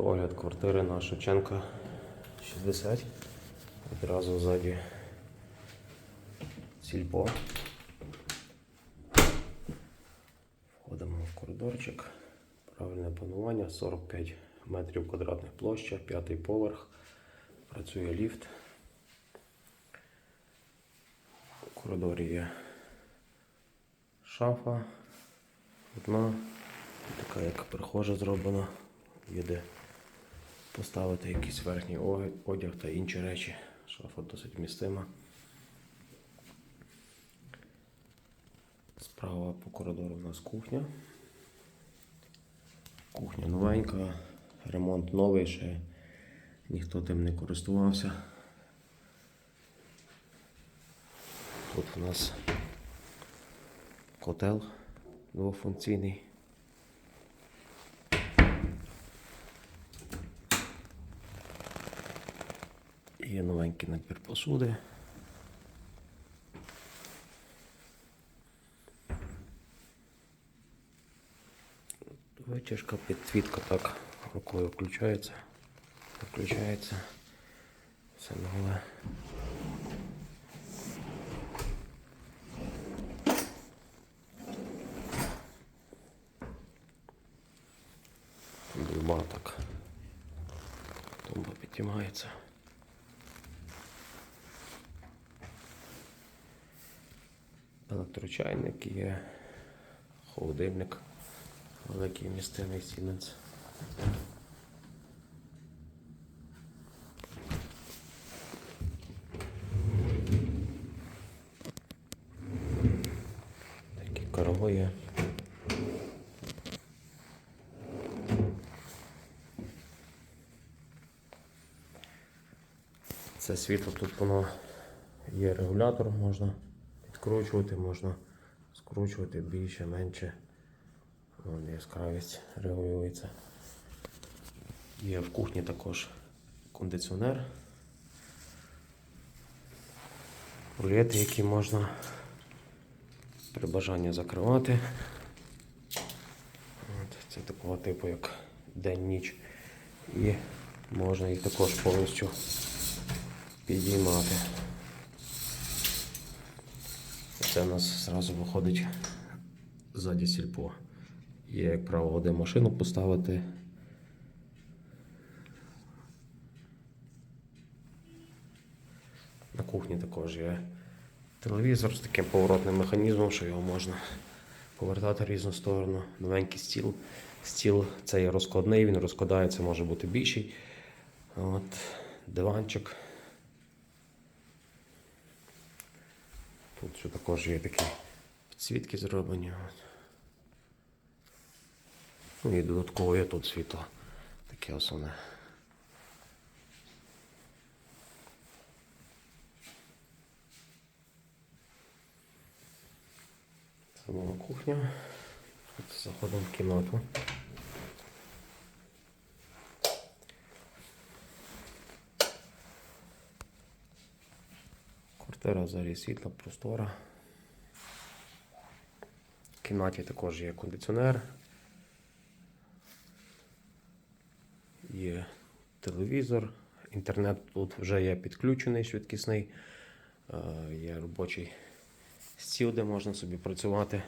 Огляд квартири на Шевченка 60. Одразу ззаді сільпо. Входимо в коридорчик. Правильне планування 45 метрів квадратних площа, п'ятий поверх. Працює ліфт. У коридорі є шафа, одна, така як прихожа зроблена. Є де поставити якийсь верхній одяг та інші речі. Шафа досить вмістима. Справа по коридору у нас кухня. Кухня новенька, ремонт новий, ще ніхто тим не користувався. Тут у нас котел двофункційний. Є новенький набір посуди. Витяжка, підсвітка так рукою включається, включається. Все нове. Дуба так. Тумба підтягається. Електрочайник є, холодильник, великий містинний Siemens. Такі карго є. Це світло тут воно є регулятор, можна підкручувати, можна скручувати більше, менше. Вон яскравість регулюється. Є в кухні також кондиціонер. Рулети, які можна при бажанні закривати. От, це такого типу, як день-ніч. І можна їх також повністю підіймати. Це у нас зразу виходить ззаді сільпо. Є, як правило, де машину поставити. На кухні також є телевізор з таким поворотним механізмом, що його можна повертати в різну сторону. Новенький стіл. Стіл це є розкладний, він розкладається, може бути більший. От, диванчик. Тут ще також є такі підсвітки зроблені. Ну і додатково є тут світло. Таке основне. Це була кухня. Тут заходимо в кімнату. Квартира взагалі світла, простора. В кімнаті також є кондиціонер. Є телевізор, інтернет тут вже є підключений, швидкісний. Е, Є робочий стіл, де можна собі працювати.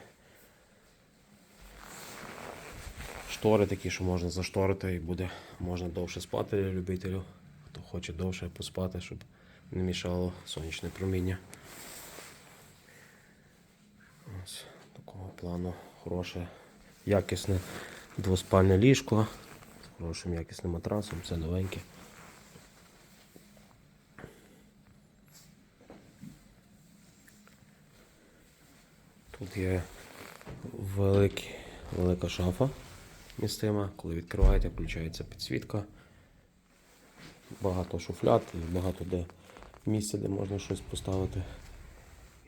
Штори такі, що можна зашторити і буде можна довше спати любителю, хто хоче довше поспати, щоб не мішало сонячне проміння. Ось такого плану хороше, якісне двоспальне ліжко з хорошим якісним матрасом, все новеньке. Тут є великі, велика шафа містима. Коли відкриваєте, включається підсвітка. Багато шуфлят багато де місця, де можна щось поставити.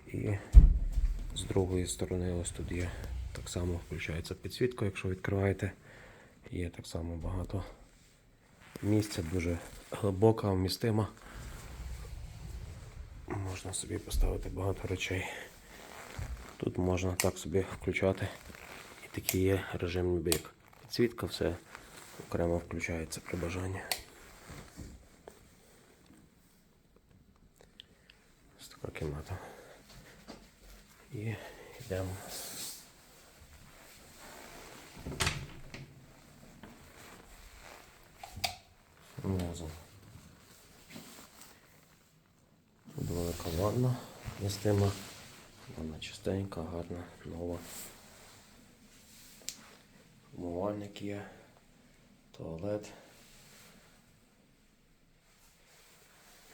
І з другої сторони ось тут є так само включається підсвітка, якщо відкриваєте. Є так само багато місця, дуже глибока, вмістима. Можна собі поставити багато речей. Тут можна так собі включати. І такий є режим як підсвітка, все окремо включається при бажанні. Ось така кімната. І йдемо. Внизу. Тут велика ванна містима. Вона чистенька, гарна, нова. Умивальник є, туалет.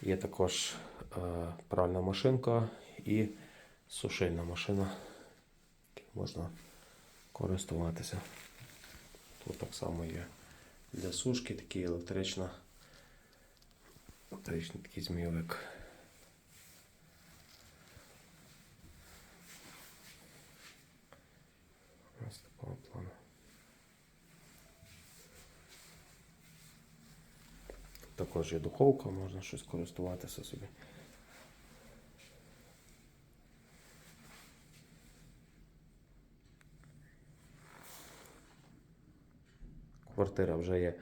Є також е, пральна машинка і сушильна машина, можна користуватися. Тут так само є для сушки такий електричний, електричний такий змійовик. Ось такого плану. Також є духовка, можна щось користуватися собі. Квартира вже є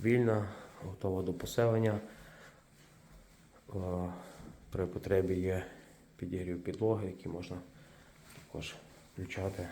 вільна, готова до поселення. При потребі є підігрів підлоги, які можна також включати